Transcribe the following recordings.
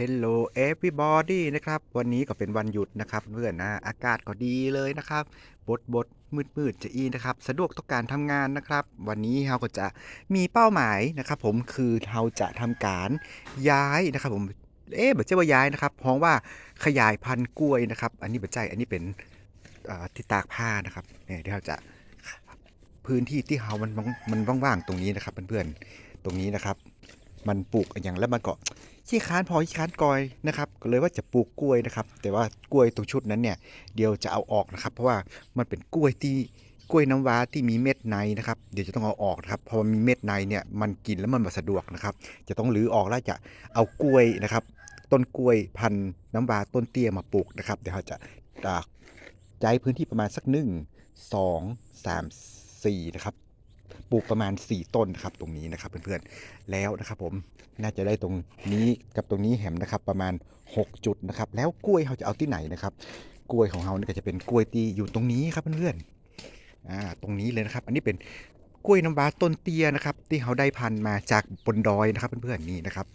Hello everybody นะครับ วันนี้ก็เป็นวันหยุดนะครับเพื่อนนะอากาศก็ดีเลยนะครับ บดบดมืดมืดจะอีนะครับ สะดวกต่อการทำงานนะครับ วันนี้เราก็จะมีเป้าหมายนะครับ ผมคือเราจะทำการย้ายนะครับ ผมเอ๊ะบอกเจ้าว่าย้ายนะครับเพราะว่าขยายพันธุ์กล้วยนะครับ อันนี้บัจใจอันนี้เป็นที่ตากผ้านะครับเนี่ยเดี๋ยวเราจะพื้นที่ที่เรามันมันว่างๆตรงนี้นะครับเพื่อนๆตรงนี้นะครับ มันปลูกอย่างแล้วมันก็ขี้ค้านพอขี้ค้านกอยนะครับก็เลยว่าจะปลูกกล้วยนะครับ แต่ว่ากล้วยตรงชุดนั้นเนี่ยเดี๋ยวจะเอาออกนะครับ เพราะว่ามันเป็นกล้วยที่กล้วยน้ำว้าที่มีเม็ดในนะครับเดี๋ยวจะต้องเอาออกนะครับเพราะมีเม็ดในเนี่ยมันกินแล้วมันไม่สะดวกนะครับ จะต้องรื้อออกแล้วจะเอากล้วยนะครับ ต้นกล้วยพันธุ์น้ำว้าต้นเตี้ยมาปลูกนะครับเดี๋ยวเราจะอ่าใช้พื้นที่ประมาณสักหนึ่งสองสามสี่นะครับ ปลูกประมาณ 4 ต้นนะครับตรงนี้นะครับเพื่อนๆแล้วนะครับผมน่าจะได้ตรงนี้กับตรงนี้แหมนะครับประมาณ 6 จุดนะครับแล้วกล้วยเขาจะเอาที่ไหนนะครับกล้วยของเราเนี่ยก็จะเป็นกล้วยที่อยู่ตรงนี้ครับเพื่อนๆอ่าตรงนี้เลยนะครับ อันนี้เป็นกล้วยน้ำว้าต้นเตี้ยนะครับที่เขาได้พันธุ์มาจากบนดอยนะครับเพื่อนๆนี่นะครับ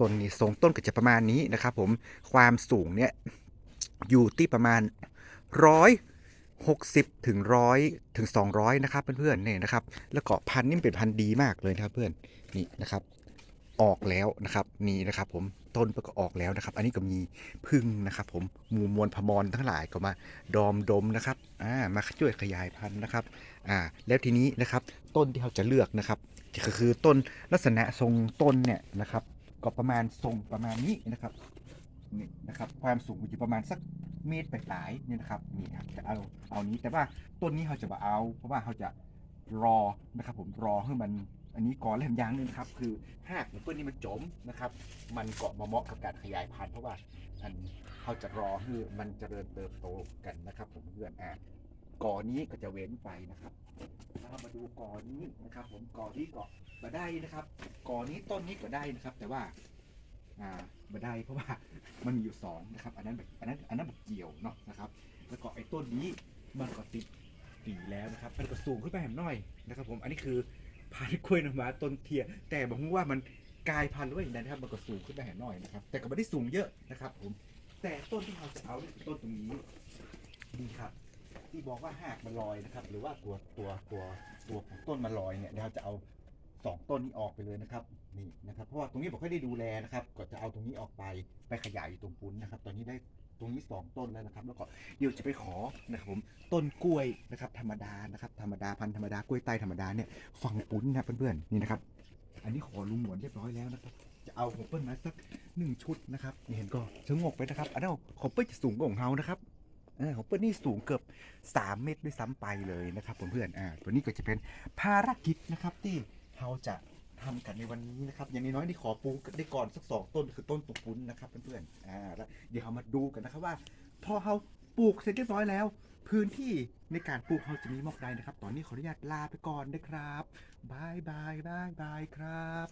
ต้นนี้ทรงต้นก็จะประมาณนี้นะครับ ผมความสูงเนี่ยอยู่ที่ประมาณร้อย หกสิบถึงร้อยถึงสองร้อยนะครับเพื่อนๆเนี่ยนะครับ แล้วก็พันนี่เป็นพันดีมากเลยนะครับเพื่อนนี่นะครับ ออกแล้วนะครับนี่นะครับผมต้นก็ออกแล้วนะครับ อันนี้ก็มีพึ่งนะครับผมหมูมวลพมรทั้งหลายก็มาดอมดมนะครับอ่ามาช่วยขยายพันธุ์นะครับอ่าแล้วทีนี้นะครับต้นที่เราจะเลือกนะครับก็คือต้นลักษณะทรงต้นเนี่ยนะครับ ก็ประมาณทรงประมาณนี้นะครับนี่นะครับ ความสูงอยู่ประมาณสักเมตรปลายๆนี่นะครับนี่ครับจะ เอาเอานี้แต่ว่าต้นนี้เราจะมาเอา เพราะว่าเราจะรอนะครับ ผมรอให้มันอันนี้ก่อนแล้วอย่างหนึงครับ คือหากของเพื่อนนี่มันจมนะครับ มันเกาะมาเหมาะกับการขยายพันธุ์เพราะว่าอันเขาจะรอให้มันเจริญเติบโตกันนะครับ ผมเพื่อนอะก่อนี้ก็จะเว้นไปนะครับามาดูก่อนี้นะครับ ผมก่อนี้ก็มาได้นะครับ ก่อนี้ต้นนี้ก็ได้นะครับ แต่ว่า อ่ามาได้เพราะว่ามันมีอยู่สองนะครับ อันนั้นแบบอันนั้นอันนั้นแบบเกี่ยวเนาะนะครับ แล้วก็ไอ้ต้นนี้มันก็ติดปีแล้วนะครับ มันก็สูงขึ้นไปแหมหน่อยนะครับผมอันนี้คือพันธุ์กล้วยน้ำว้าต้นเทีย แต่บอกว่ามันกลายพันธุ์หรือว่าอย่างไรนะครับ มันก็สูงขึ้นไปแหน่อยนะครับ แต่ก็ไม่ได้สูงเยอะนะครับ ผม แต่ต้นที่เราจะเอาเนี่ยต้นตรงนี้นี่ครับ ที่บอกว่าหากมันลอยนะครับ หรือว่าตัวตัวตัวตัวของต้นมันลอยเนี่ยเดี๋ยวเราจะเอาสองต้นนี้ออกไปเลยนะครับนี่นะครับ เพราะว่าตรงนี้ผมไม่ได้ดูแลนะครับ ก็จะเอาตรงนี้ออกไปไปขยายอยู่ตรงปุ้นนะครับ ตอนนี้ได้ ตรงนี้สองต้นแล้วนะครับ แล้วก็เดี๋ยวจะไปขอนะครับผมต้นกล้วยนะครับ ธรรมดานะครับธรรมดาพันธุ์ธรรมดากล้วยไตธรรมดาเนี่ยฝั่งปุ้นนะเพื่อนๆนี่นะครับ อันนี้ขอลุงหมวนเรียบร้อยแล้วนะครับ จะเอาของเปิ้ลมาสักหนึ่งชุดนะครับนี่เห็นก็ชะงกไปนะครับอันนั้นของเปิ้ลจะสูงกว่าของเฮานะครับเอของเปิ้ลนี่สูงเกือบ 3 เมตรด้วยซ้ำไปเลยนะครับเพื่อนๆอ่าตัวนี้ก็จะเป็นภารกิจนะครับที่เราจะ ทำกันในวันนี้นะครับ อย่างน้อยๆที่ขอปลูกได้ก่อนสักสองต้นคือต้นตุกปุ้นนะครับเพื่อนๆอ่าแล้วเดี๋ยวเรามาดูกันนะครับว่า พอเราปลูกเสร็จเรียบร้อยแล้ว พื้นที่ในการปลูกเราจะมีมอกใดนะครับ ตอนนี้ขออนุญาตลาไปก่อนนะครับบายบายบายบายครับ